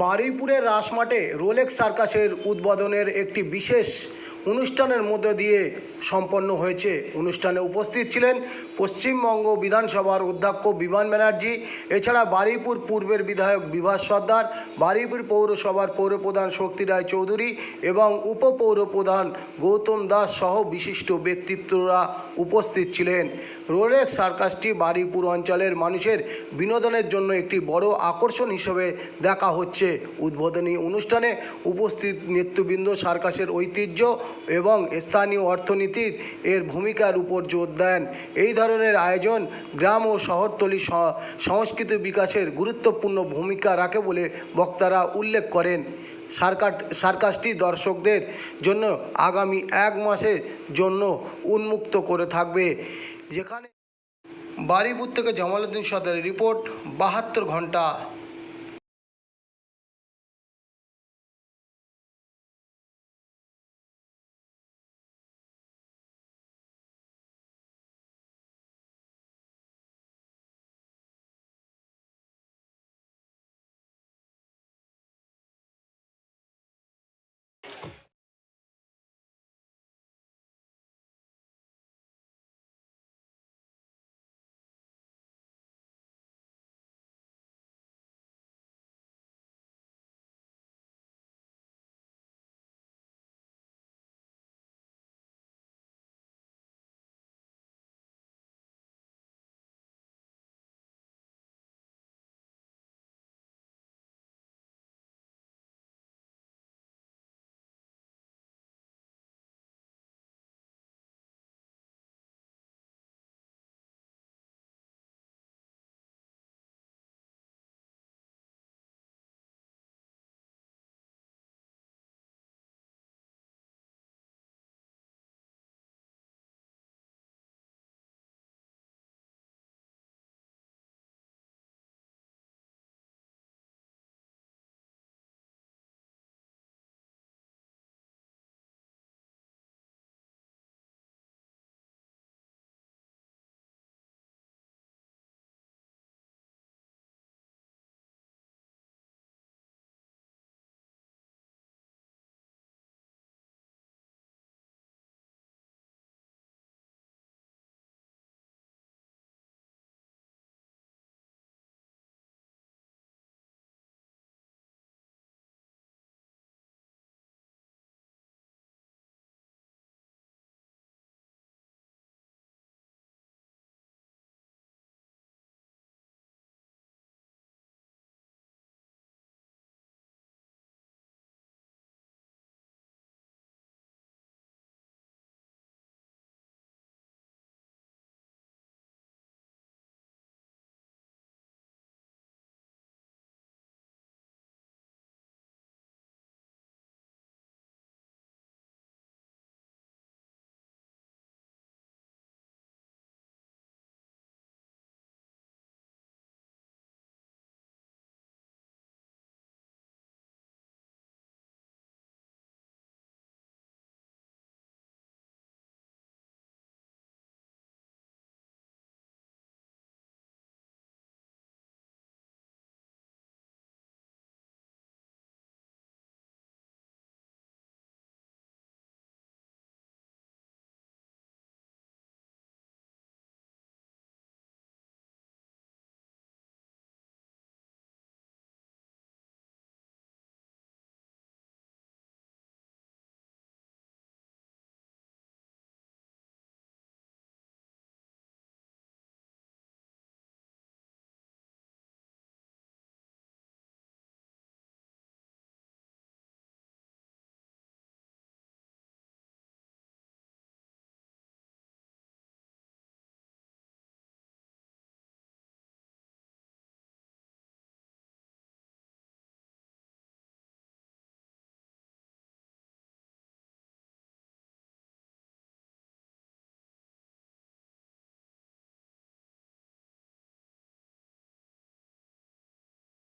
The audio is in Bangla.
বারুইপুরের রাসমাঠে রোলেক্স সার্কাসের উদ্বোধনের একটি বিশেষ অনুষ্ঠানের মধ্য দিয়ে সম্পন্ন হয়েছে। অনুষ্ঠানে উপস্থিত ছিলেন পশ্চিমবঙ্গ বিধানসভার অধ্যক্ষ বিমান ব্যানার্জি, এছাড়া বারুইপুর পূর্বের বিধায়ক বিভাস সর্দার বারুইপুর পৌরসভার পৌরপ্রধান শক্তি রায় চৌধুরী এবং উপপৌরপ্রধান গৌতম দাস সহ বিশিষ্ট ব্যক্তিত্বরা উপস্থিত ছিলেন। রোলেক্স সার্কাসটি বারুইপুর অঞ্চলের মানুষের বিনোদনের জন্য একটি বড় আকর্ষণ হিসেবে দেখা হচ্ছে। উদ্বোধনী অনুষ্ঠানে উপস্থিত নেতৃবৃন্দ সার্কাসের ঐতিহ্য এবং স্থানীয় অর্থনীতির এর ভূমিকার উপর জোর দেন। এই ধরনের আয়োজন গ্রাম ও শহরতলি সংস্কৃতি বিকাশের গুরুত্বপূর্ণ ভূমিকা রাখে বলে বক্তারা উল্লেখ করেন। সার্কাট সার্কাসটি দর্শকদের জন্য আগামী এক মাসের জন্য উন্মুক্ত করে থাকবে। যেখানে বারুইপুর থেকে জামালউদ্দিন সর্দারের রিপোর্ট, বাহাত্তর ঘণ্টা